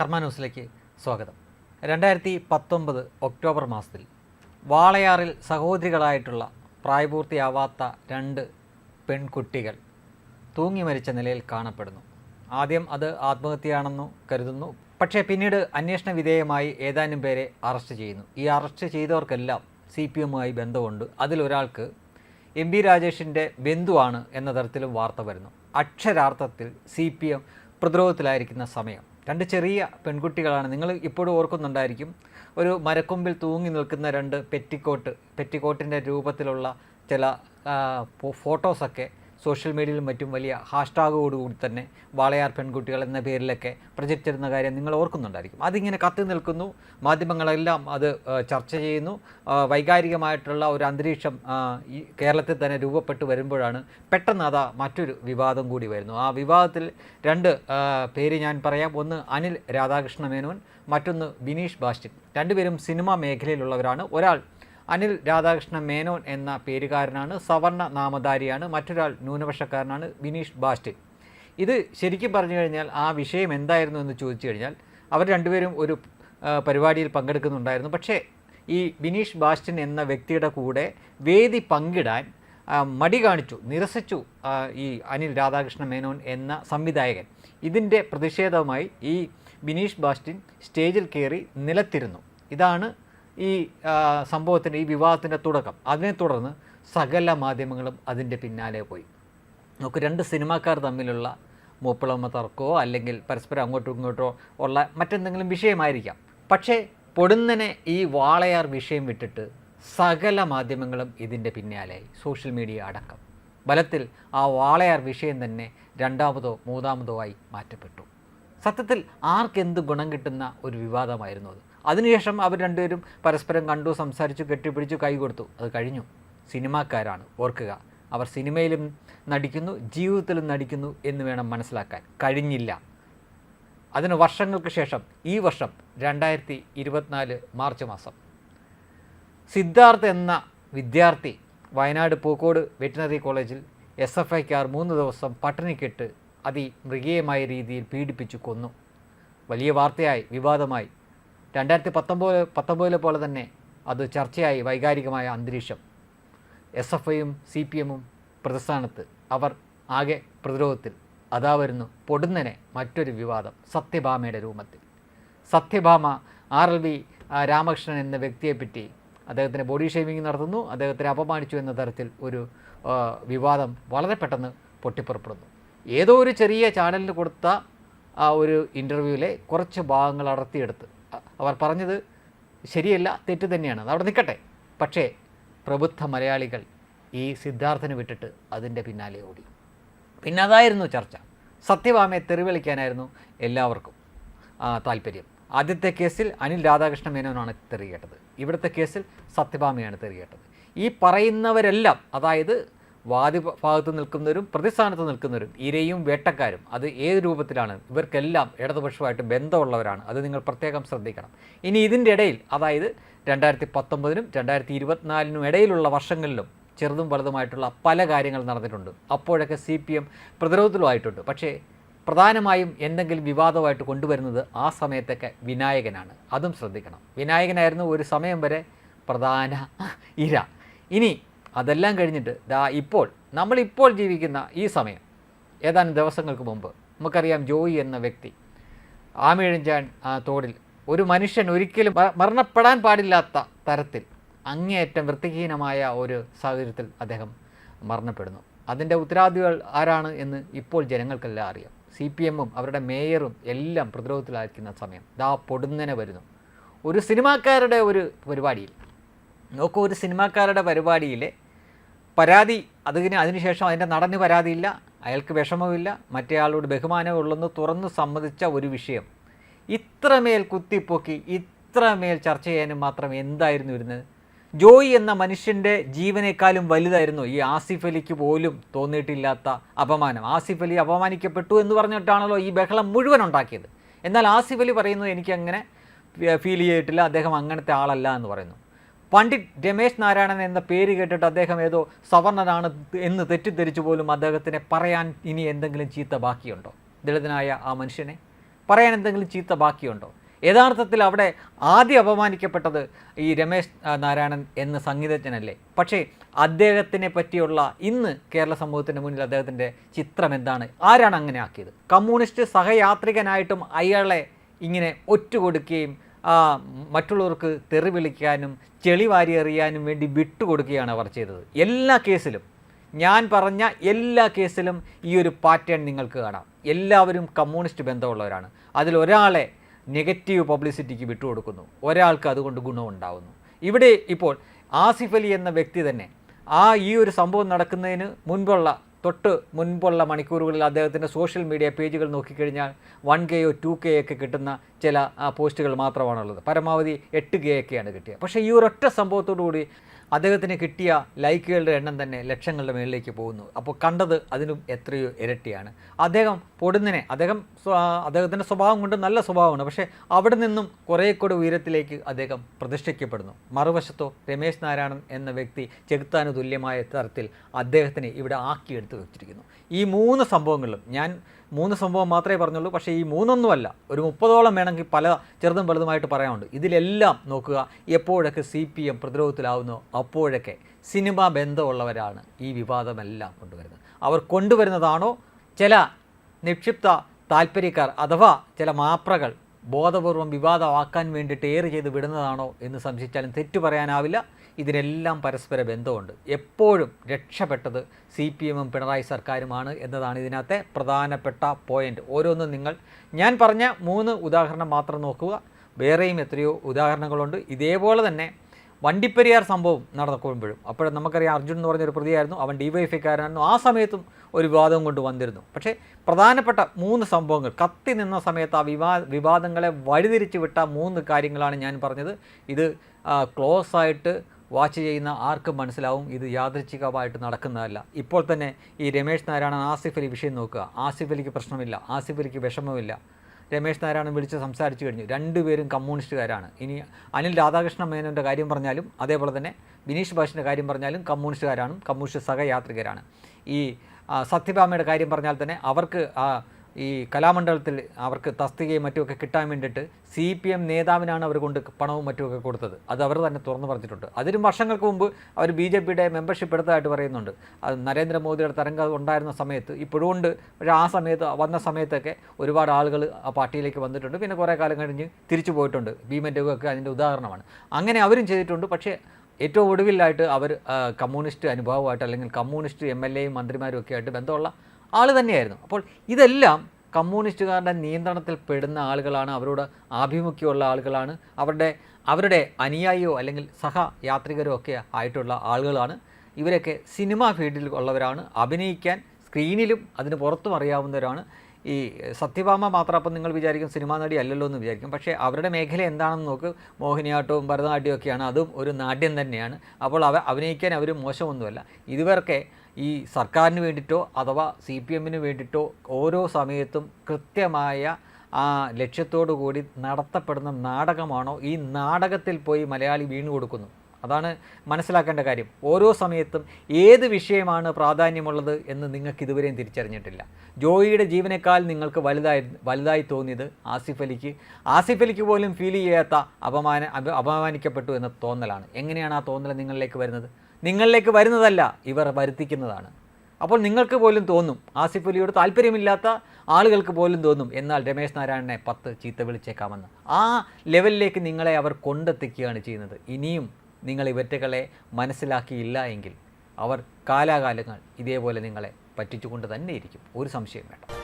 കർമ്മ ന്യൂസിലേക്ക് സ്വാഗതം. രണ്ടായിരത്തി പത്തൊമ്പത് ഒക്ടോബർ മാസത്തിൽ വാളയാറിൽ സഹോദരികളായിട്ടുള്ള പ്രായപൂർത്തിയാവാത്ത രണ്ട് പെൺകുട്ടികൾ തൂങ്ങി മരിച്ച നിലയിൽ കാണപ്പെടുന്നു. ആദ്യം അത് ആത്മഹത്യയാണെന്നു കരുതുന്നു. പക്ഷേ പിന്നീട് അന്വേഷണ വിധേയമായി ഏതാനും പേരെ അറസ്റ്റ് ചെയ്യുന്നു. ഈ അറസ്റ്റ് ചെയ്തവർക്കെല്ലാം സി പി എമ്മുമായി ബന്ധമുണ്ട്. അതിലൊരാൾക്ക് എം ബി രാജേഷിന്റെ ബന്ധുവാണ് എന്ന തരത്തിലും വാർത്ത വരുന്നു. അക്ഷരാർത്ഥത്തിൽ സി പി എം പ്രതിരോധത്തിലായിരിക്കുന്ന സമയം. രണ്ട് ചെറിയ പെൺകുട്ടികളാണ്. നിങ്ങൾ ഇപ്പോഴും ഓർക്കുന്നുണ്ടായിരിക്കും ഒരു മരക്കൊമ്പിൽ തൂങ്ങി നിൽക്കുന്ന രണ്ട് പെറ്റിക്കോട്ട് പെറ്റിക്കോട്ടിന്റെ രൂപത്തിലുള്ള ചില ഫോട്ടോസൊക്കെ സോഷ്യൽ മീഡിയയിലും മറ്റും വലിയ ഹാഷ്ടാഗോടുകൂടി തന്നെ വാളയാർ പെൺകുട്ടികൾ എന്ന പേരിലൊക്കെ പ്രചരിച്ചിരുന്ന കാര്യം നിങ്ങൾ ഓർക്കുന്നുണ്ടായിരിക്കും. അതിങ്ങനെ കത്തി നിൽക്കുന്നു. മാധ്യമങ്ങളെല്ലാം അത് ചർച്ച ചെയ്യുന്നു. വൈകാരികമായിട്ടുള്ള ഒരു അന്തരീക്ഷം ഈ കേരളത്തിൽ തന്നെ രൂപപ്പെട്ടു വരുമ്പോഴാണ് പെട്ടെന്ന് അതാ മറ്റൊരു വിവാദം കൂടി വരുന്നു. ആ വിവാദത്തിൽ രണ്ട് പേര് ഞാൻ പറയാം. ഒന്ന് അനിൽ രാധാകൃഷ്ണ മേനോൻ മറ്റൊന്ന് ബിനീഷ് ബാസ്റ്റിൻ രണ്ടുപേരും സിനിമാ മേഖലയിലുള്ളവരാണ്. ഒരാൾ അനിൽ രാധാകൃഷ്ണ മേനോൻ എന്ന പേരുകാരനാണ് സവർണ നാമധാരിയാണ് മറ്റൊരാൾ ന്യൂനപക്ഷക്കാരനാണ് വിനീഷ് ബാസ്റ്റിൻ ഇത് ശരിക്കും പറഞ്ഞു കഴിഞ്ഞാൽ ആ വിഷയം എന്തായിരുന്നു എന്ന് ചോദിച്ചു കഴിഞ്ഞാൽ അവർ രണ്ടുപേരും ഒരു പരിപാടിയിൽ പങ്കെടുക്കുന്നുണ്ടായിരുന്നു. പക്ഷേ ഈ വിനീഷ് ബാസ്റ്റിൻ എന്ന വ്യക്തിയുടെ കൂടെ വേദി പങ്കിടാൻ മടി കാണിച്ചു നിരസിച്ചു ഈ അനിൽ രാധാകൃഷ്ണ മേനോൻ എന്ന സംവിധായകൻ. ഇതിന്റെ പ്രതിഷേധമായി ഈ ബിനീഷ് ബാസ്റ്റിൻ സ്റ്റേജിൽ കയറി നിലത്തിരുന്നു. ഇതാണ് ഈ സംഭവത്തിന്റെ ഈ വിവാദത്തിന്റെ തുടക്കം. അതിനെ തുടർന്ന് സകല മാധ്യമങ്ങളും അതിന്റെ പിന്നാലെ പോയി. നമുക്ക് രണ്ട് സിനിമാക്കാർ തമ്മിലുള്ള മൂപ്പിളമ തർക്കമോ അല്ലെങ്കിൽ പരസ്പരം അങ്ങോട്ടും ഇങ്ങോട്ടോ ഉള്ള മറ്റെന്തെങ്കിലും വിഷയമായിരിക്കാം. പക്ഷേ പൊടുന്നനെ ഈ വാളയാർ വിഷയം വിട്ടിട്ട് സകല മാധ്യമങ്ങളും ഇതിന്റെ പിന്നാലെയായി സോഷ്യൽ മീഡിയ അടക്കം. ബലത്തിൽ ആ വാളയാർ വിഷയം തന്നെ രണ്ടാമതോ മൂന്നാമതോ ആയി മാറ്റപ്പെട്ടു. സത്യത്തിൽ ആർക്കെന്ത് ഗുണം കിട്ടുന്ന ഒരു വിവാദമായിരുന്നു അത്? അതിനുശേഷം അവർ രണ്ടുപേരും പരസ്പരം കണ്ടു സംസാരിച്ചു കെട്ടിപ്പിടിച്ചു കൈ കൊടുത്തു. അത് കഴിഞ്ഞു. സിനിമാക്കാരാണ്. ഓർക്കുക അവർ സിനിമയിലും നടിക്കുന്നു ജീവിതത്തിലും നടിക്കുന്നു എന്ന് വേണം മനസ്സിലാക്കാൻ. കഴിഞ്ഞില്ല. അതിന് വർഷങ്ങൾക്ക് ശേഷം ഈ വർഷം രണ്ടായിരത്തി ഇരുപത്തിനാല് മാർച്ച് മാസം. സിദ്ധാർത്ഥ് എന്ന വിദ്യാർത്ഥി വയനാട് പൂക്കോട് വെറ്റിനറി കോളേജിൽ എസ് എഫ് ഐക്കാർ മൂന്ന് ദിവസം പട്ടിണിക്കിട്ട് അതിമൃഗീയമായ രീതിയിൽ പീഡിപ്പിച്ചു കൊന്നു. വലിയ വാർത്തയായി വിവാദമായി. രണ്ടായിരത്തി പത്തൊമ്പത് പത്തൊമ്പതിലെ പോലെ തന്നെ അത് ചർച്ചയായി വൈകാരികമായ അന്തരീക്ഷം. എസ് എഫ് ഐയും സി പി എമ്മും പ്രതിസ്ഥാനത്ത് അവർ ആകെ പ്രതിരോധത്തിൽ. അതാ വരുന്നു പൊടുന്നനെ മറ്റൊരു വിവാദം സത്യഭാമയുടെ രൂപത്തിൽ. Sathyabhama R L V Ramakrishnan എന്ന വ്യക്തിയെപ്പറ്റി അദ്ദേഹത്തിന് ബോഡി ഷേവിംഗ് നടത്തുന്നു. അദ്ദേഹത്തിനെ അപമാനിച്ചു എന്ന തരത്തിൽ ഒരു വിവാദം വളരെ പെട്ടെന്ന് പൊട്ടിപ്പുറപ്പെടുന്നു. ഏതോ ഒരു ചെറിയ ചാനലിന് കൊടുത്ത ആ ഒരു ഇന്റർവ്യൂവിലെ കുറച്ച് ഭാഗങ്ങൾ അടർത്തിയെടുത്ത് അവർ പറഞ്ഞത് ശരിയല്ല തെറ്റ് തന്നെയാണ്. അവിടെ നിൽക്കട്ടെ. പക്ഷേ പ്രബുദ്ധ മലയാളികൾ ഈ സിദ്ധാർത്ഥന് വിട്ടിട്ട് അതിന്റെ പിന്നാലെ ഓടി. പിന്നെ അതായിരുന്നു ചർച്ച. സത്യഭാമയെ തെറിവിളിക്കാനായിരുന്നു എല്ലാവർക്കും താല്പര്യം. ആദ്യത്തെ കേസിൽ അനിൽ രാധാകൃഷ്ണ മേനോനാണ് തെറി കേട്ടത് ഇവിടുത്തെ കേസിൽ സത്യഭാമയാണ് തെറി കേട്ടത് ഈ പറയുന്നവരെല്ലാം അതായത് വാദി ഭാഗത്ത് നിൽക്കുന്നവരും പ്രതിസ്ഥാനത്ത് നിൽക്കുന്നവരും ഇരയും വേട്ടക്കാരും അത് ഏത് രൂപത്തിലാണ്? ഇവർക്കെല്ലാം ഇടതുപക്ഷമായിട്ട് ബന്ധമുള്ളവരാണ്. അത് നിങ്ങൾ പ്രത്യേകം ശ്രദ്ധിക്കണം. ഇനി ഇതിന്റെ ഇടയിൽ അതായത് രണ്ടായിരത്തി പത്തൊമ്പതിനും രണ്ടായിരത്തി ഇരുപത്തിനാലിനും ഇടയിലുള്ള വർഷങ്ങളിലും ചെറുതും വലുതുമായിട്ടുള്ള പല കാര്യങ്ങൾ നടന്നിട്ടുണ്ട്. അപ്പോഴൊക്കെ സി പി എം പ്രതിരോധത്തിലുമായിട്ടുണ്ട്. പക്ഷേ പ്രധാനമായും എന്തെങ്കിലും വിവാദമായിട്ട് കൊണ്ടുവരുന്നത് ആ സമയത്തൊക്കെ വിനായകനാണ്. അതും ശ്രദ്ധിക്കണം. വിനായകനായിരുന്നു ഒരു സമയം വരെ പ്രധാന ഇര. ഇനി അതെല്ലാം കഴിഞ്ഞിട്ട് ദാ ഇപ്പോൾ നമ്മളിപ്പോൾ ജീവിക്കുന്ന ഈ സമയം ഏതാനും ദിവസങ്ങൾക്ക് മുമ്പ് നമുക്കറിയാം ജോയി എന്ന വ്യക്തി ആമിഴഞ്ചാൻ തോടിൽ ഒരു മനുഷ്യൻ ഒരിക്കലും മരണപ്പെടാൻ പാടില്ലാത്ത തരത്തിൽ അങ്ങേയറ്റം വൃത്തിഹീനമായ ഒരു സാഹചര്യത്തിൽ അദ്ദേഹം മരണപ്പെടുന്നു. അതിന്റെ ഉത്തരവാദികൾ ആരാണ് എന്ന് ഇപ്പോൾ ജനങ്ങൾക്കെല്ലാം അറിയാം. സി പി എമ്മും അവരുടെ മേയറും എല്ലാം പ്രതിരോധത്തിലായിരിക്കുന്ന സമയം. ദാ പൊടുന്നനെ വരുന്നു. ഒരു സിനിമാക്കാരുടെ ഒരു പരിപാടിയിൽ നോക്കൂ ഒരു സിനിമാക്കാരുടെ പരിപാടിയിലെ പരാതി അതിന് അതിനുശേഷം അതിന്റെ നടന് പരാതിയില്ല അയാൾക്ക് വിഷമമില്ല മറ്റേ ആളോട് ബഹുമാനമേ ഉള്ളെന്ന് തുറന്ന് സമ്മതിച്ച ഒരു വിഷയം. ഇത്രമേൽ കുത്തിപ്പൊക്കി ഇത്രമേൽ ചർച്ച ചെയ്യാനും മാത്രം എന്തായിരുന്നു ഇരുന്നത്? ജോയി എന്ന മനുഷ്യന്റെ ജീവനേക്കാളും വലുതായിരുന്നു ഈ ആസിഫ് അലിക്ക് പോലും തോന്നിയിട്ടില്ലാത്ത അപമാനം. ആസിഫ് അലി അപമാനിക്കപ്പെട്ടു എന്ന് പറഞ്ഞിട്ടാണല്ലോ ഈ ബഹളം മുഴുവൻ ഉണ്ടാക്കിയത്. എന്നാൽ ആസിഫ് അലി പറയുന്നത് എനിക്കങ്ങനെ ഫീൽ ചെയ്തിട്ടില്ല അദ്ദേഹം അങ്ങനത്തെ ആളല്ല എന്ന് പറയുന്നു. പണ്ഡിറ്റ് രമേശ് നാരായണൻ എന്ന പേര് കേട്ടിട്ട് അദ്ദേഹം ഏതോ സവർണനാണ് എന്ന് തെറ്റിദ്ധരിച്ചു പോലും അദ്ദേഹത്തിനെ പറയാൻ ഇനി എന്തെങ്കിലും ചീത്ത ബാക്കിയുണ്ടോ? ദളിതനായ ആ മനുഷ്യനെ പറയാൻ എന്തെങ്കിലും ചീത്ത ബാക്കിയുണ്ടോ? യഥാർത്ഥത്തിൽ അവിടെ ആദ്യം അപമാനിക്കപ്പെട്ടത് ഈ രമേശ് നാരായണൻ എന്ന സംഗീതജ്ഞനല്ലേ? പക്ഷേ അദ്ദേഹത്തിനെ പറ്റിയുള്ള ഇന്ന് കേരള സമൂഹത്തിന്റെ മുന്നിൽ അദ്ദേഹത്തിന്റെ ചിത്രം എന്താണ്? ആരാണ് അങ്ങനെ ആക്കിയത്? കമ്മ്യൂണിസ്റ്റ് സഹയാത്രികനായിട്ടും അയാളെ ഇങ്ങനെ ഒറ്റുകൊടുക്കുകയും മറ്റുള്ളവർക്ക് തെറി വിളിക്കാനും ചെളി വാരി എറിയാനും വേണ്ടി വിട്ടുകൊടുക്കുകയാണ് അവർ ചെയ്തത്. എല്ലാ കേസിലും ഞാൻ പറഞ്ഞ എല്ലാ കേസിലും ഈ ഒരു പാറ്റേൺ നിങ്ങൾക്ക് കാണാം. എല്ലാവരും കമ്മ്യൂണിസ്റ്റ് ബന്ധമുള്ളവരാണ്. അതിൽ ഒരാളെ നെഗറ്റീവ് പബ്ലിസിറ്റിക്ക് വിട്ടുകൊടുക്കുന്നു. ഒരാൾക്ക് അതുകൊണ്ട് ഗുണമുണ്ടാകുന്നു ഇവിടെ ഇപ്പോൾ ആസിഫ് അലി എന്ന വ്യക്തി തന്നെ ആ ഈ ഒരു സംഭവം നടക്കുന്നതിന് മുൻപുള്ള തൊട്ട് മുൻപുള്ള മണിക്കൂറുകളിൽ അദ്ദേഹത്തിന്റെ സോഷ്യൽ മീഡിയ പേജുകൾ നോക്കിക്കഴിഞ്ഞാൽ വൺ കെയോ ടു കെയോ ഒക്കെ കിട്ടുന്ന ചില പോസ്റ്റുകൾ മാത്രമാണുള്ളത്. പരമാവധി എട്ട് കെ ഒക്കെയാണ് കിട്ടിയത് പക്ഷേ ഈ ഒരൊറ്റ സംഭവത്തോടു കൂടി അദ്ദേഹത്തിന് കിട്ടിയ ലൈക്കുകളുടെ എണ്ണം തന്നെ ലക്ഷങ്ങളുടെ മേളിലേക്ക് പോകുന്നു. അപ്പോൾ കണ്ടത് അതിനും എത്രയോ ഇരട്ടിയാണ്. അദ്ദേഹം പൊടുന്നിനെ അദ്ദേഹം അദ്ദേഹത്തിന്റെ സ്വഭാവം കൊണ്ട് നല്ല സ്വഭാവമാണ്. പക്ഷേ അവിടെ നിന്നും കുറേ കൂടെ ഉയരത്തിലേക്ക് അദ്ദേഹം പ്രതിഷ്ഠിക്കപ്പെടുന്നു. മറുവശത്തോ രമേശ് നാരായണൻ എന്ന വ്യക്തി ചെകുത്താന് തുല്യമായ തരത്തിൽ അദ്ദേഹത്തിനെ ഇവിടെ ആക്കിയെടുത്ത് വെച്ചിരിക്കുന്നു. ഈ മൂന്ന് സംഭവങ്ങളിലും ഞാൻ മൂന്ന് സംഭവം മാത്രമേ പറഞ്ഞുള്ളൂ. പക്ഷേ ഈ മൂന്നൊന്നുമല്ല. ഒരു മുപ്പതോളം വേണമെങ്കിൽ പല ചെറുതും വലുതുമായിട്ട് പറയാനുണ്ട്. ഇതിലെല്ലാം നോക്കുക എപ്പോഴൊക്കെ സി പി എം പ്രതിരോധത്തിലാവുന്നോ അപ്പോഴൊക്കെ സിനിമാ ബന്ധമുള്ളവരാണ് ഈ വിവാദമെല്ലാം കൊണ്ടുവരുന്നത്. അവർ കൊണ്ടുവരുന്നതാണോ? ചില നിക്ഷിപ്ത താല്പര്യക്കാർ അഥവാ ചില മാപ്രകൾ ബോധപൂർവം വിവാദമാക്കാൻ വേണ്ടിയിട്ട് ഏറെ ചെയ്ത് വിടുന്നതാണോ എന്ന് സംശയിച്ചാലും തെറ്റു പറയാനാവില്ല. ഇതിനെല്ലാം പരസ്പര ബന്ധമുണ്ട്. എപ്പോഴും രക്ഷപ്പെട്ടത് സി പി എമ്മും പിണറായി സർക്കാരുമാണ് എന്നതാണ് ഇതിനകത്തെ പ്രധാനപ്പെട്ട പോയിന്റ് ഓരോന്നും നിങ്ങൾ ഞാൻ പറഞ്ഞ മൂന്ന് ഉദാഹരണം മാത്രം നോക്കുക. വേറെയും എത്രയോ ഉദാഹരണങ്ങളുണ്ട്. ഇതേപോലെ തന്നെ വണ്ടിപ്പെരിയാർ സംഭവം നടക്കുമ്പോഴും. അപ്പോഴും നമുക്കറിയാം അർജുൻ എന്ന് പറഞ്ഞൊരു പ്രതിയായിരുന്നു. അവൻ ഡിവൈഫൈക്കാരനായിരുന്നു ആ സമയത്തും ഒരു വിവാദം കൊണ്ട് വന്നിരുന്നു. പക്ഷേ പ്രധാനപ്പെട്ട മൂന്ന് സംഭവങ്ങൾ കത്തി നിന്ന സമയത്ത് ആ വിവാ വിവാദങ്ങളെ വഴിതിരിച്ചു വിട്ട മൂന്ന് കാര്യങ്ങളാണ് ഞാൻ പറഞ്ഞത്. ഇത് ക്ലോസ് ആയിട്ട് വാച്ച് ചെയ്യുന്ന ആർക്കും മനസ്സിലാവും. ഇത് യാദൃച്ഛികമായിട്ട് നടക്കുന്നതല്ല. ഇപ്പോൾ തന്നെ ഈ രമേശ് നാരായണൻ ആസിഫ് അലി വിഷയം നോക്കുക. ആസിഫ് അലിക്ക് പ്രശ്നമില്ല. ആസിഫ് അലിക്ക് വിഷമമില്ല രമേശ് നാരായണൻ വിളിച്ച് സംസാരിച്ചു കഴിഞ്ഞു. രണ്ടുപേരും കമ്മ്യൂണിസ്റ്റുകാരാണ്. ഇനി അനിൽ രാധാകൃഷ്ണ മേനോന്റെ കാര്യം പറഞ്ഞാലും അതേപോലെ തന്നെ ബിനീഷ് ബാഷിന്റെ കാര്യം പറഞ്ഞാലും കമ്മ്യൂണിസ്റ്റുകാരാണ് കമ്മ്യൂണിസ്റ്റ് സഹയാത്രികരാണ്. ഈ സത്യഭാമയുടെ കാര്യം പറഞ്ഞാൽ തന്നെ അവർക്ക് ആ ഈ കലാമണ്ഡലത്തിൽ അവർക്ക് തസ്തികയും മറ്റുമൊക്കെ കിട്ടാൻ വേണ്ടിയിട്ട് സി പി എം നേതാവിനാണ് അവർ കൊണ്ട് പണവും മറ്റുമൊക്കെ കൊടുത്തത്. അത് അവർ തന്നെ തുറന്നു പറഞ്ഞിട്ടുണ്ട്. അതിനും വർഷങ്ങൾക്ക് മുമ്പ് അവർ ബി ജെ പിയുടെ മെമ്പർഷിപ്പ് എടുത്തതായിട്ട് പറയുന്നുണ്ട്. അത് നരേന്ദ്രമോദിയുടെ തരംഗം ഉണ്ടായിരുന്ന സമയത്ത് ഇപ്പോഴും ഉണ്ട് പക്ഷേ ആ സമയത്ത് വന്ന സമയത്തൊക്കെ ഒരുപാട് ആളുകൾ ആ പാർട്ടിയിലേക്ക് വന്നിട്ടുണ്ട്. പിന്നെ കുറേ കാലം കഴിഞ്ഞ് തിരിച്ചു പോയിട്ടുണ്ട്. ഭീമൻ ഒക്കെ അതിന്റെ ഉദാഹരണമാണ്. അങ്ങനെ അവരും ചെയ്തിട്ടുണ്ട്. പക്ഷേ ഏറ്റവും ഒടുവിലായിട്ട് അവർ കമ്മ്യൂണിസ്റ്റ് അനുഭവമായിട്ട് അല്ലെങ്കിൽ കമ്മ്യൂണിസ്റ്റ് എം എൽ എയും മന്ത്രിമാരും ഒക്കെ ആയിട്ട് ബന്ധമുള്ള ആൾ തന്നെയായിരുന്നു. അപ്പോൾ ഇതെല്ലാം കമ്മ്യൂണിസ്റ്റുകാരുടെ നിയന്ത്രണത്തിൽ പെടുന്ന ആളുകളാണ് അവരോട് ആഭിമുഖ്യമുള്ള ആളുകളാണ് അവരുടെ അവരുടെ അനുയായിയോ അല്ലെങ്കിൽ സഹയാത്രികരോ ഒക്കെ ആയിട്ടുള്ള ആളുകളാണ്. ഇവരൊക്കെ സിനിമാ ഫീൽഡിൽ ഉള്ളവരാണ് അഭിനയിക്കാൻ സ്ക്രീനിലും അതിന് പുറത്തും അറിയാവുന്നവരാണ്. ഈ സത്യഭാമ മാത്രം അപ്പം നിങ്ങൾ വിചാരിക്കും സിനിമാ നടി അല്ലല്ലോ എന്ന് വിചാരിക്കും. പക്ഷേ അവരുടെ മേഖല എന്താണെന്ന് നോക്ക് മോഹിനിയാട്ടവും ഭരതനാട്യവും ഒക്കെയാണ് അതും ഒരു നാട്യം തന്നെയാണ്. അപ്പോൾ അവ അഭിനയിക്കാൻ അവർ മോശമൊന്നുമല്ല. ഇതുവരൊക്കെ ഈ സർക്കാരിന് വേണ്ടിയിട്ടോ അഥവാ സി പി എമ്മിന് വേണ്ടിയിട്ടോ ഓരോ സമയത്തും കൃത്യമായ ആ ലക്ഷ്യത്തോടു കൂടി നടത്തപ്പെടുന്ന നാടകമാണോ ഈ നാടകത്തിൽ പോയി മലയാളി വീണു കൊടുക്കുന്നു? അതാണ് മനസ്സിലാക്കേണ്ട കാര്യം. ഓരോ സമയത്തും ഏത് വിഷയമാണ് പ്രാധാന്യമുള്ളത് എന്ന് നിങ്ങൾക്ക് ഇതുവരെയും തിരിച്ചറിഞ്ഞിട്ടില്ല. ജോയിയുടെ ജീവനേക്കാൾ നിങ്ങൾക്ക് വലുതായി വലുതായി തോന്നിയത് ആസിഫ് അലിക്ക്. ആസിഫ് അലിക്ക് പോലും ഫീൽ ചെയ്യാത്ത അപമാന അപമാനിക്കപ്പെട്ടു എന്ന തോന്നലാണ്. എങ്ങനെയാണ് ആ തോന്നൽ നിങ്ങളിലേക്ക് വരുന്നത്? നിങ്ങളിലേക്ക് വരുന്നതല്ല ഇവർ വരുത്തിക്കുന്നതാണ്. അപ്പോൾ നിങ്ങൾക്ക് പോലും തോന്നും ആസിഫ് അലിയോട് താല്പര്യമില്ലാത്ത ആളുകൾക്ക് പോലും തോന്നും എന്നാൽ രമേശ് നാരായണനെ പത്ത് ചീത്ത വിളിച്ചേക്കാമെന്ന്. ആ ലെവലിലേക്ക് നിങ്ങളെ അവർ കൊണ്ടെത്തിക്കുകയാണ് ചെയ്യുന്നത്. ഇനിയും നിങ്ങൾ ഇവറ്റകളെ മനസ്സിലാക്കിയില്ല എങ്കിൽ അവർ കാലാകാലങ്ങൾ ഇതേപോലെ നിങ്ങളെ പറ്റിച്ചുകൊണ്ട് തന്നെ ഇരിക്കും ഒരു സംശയം വേണ്ട.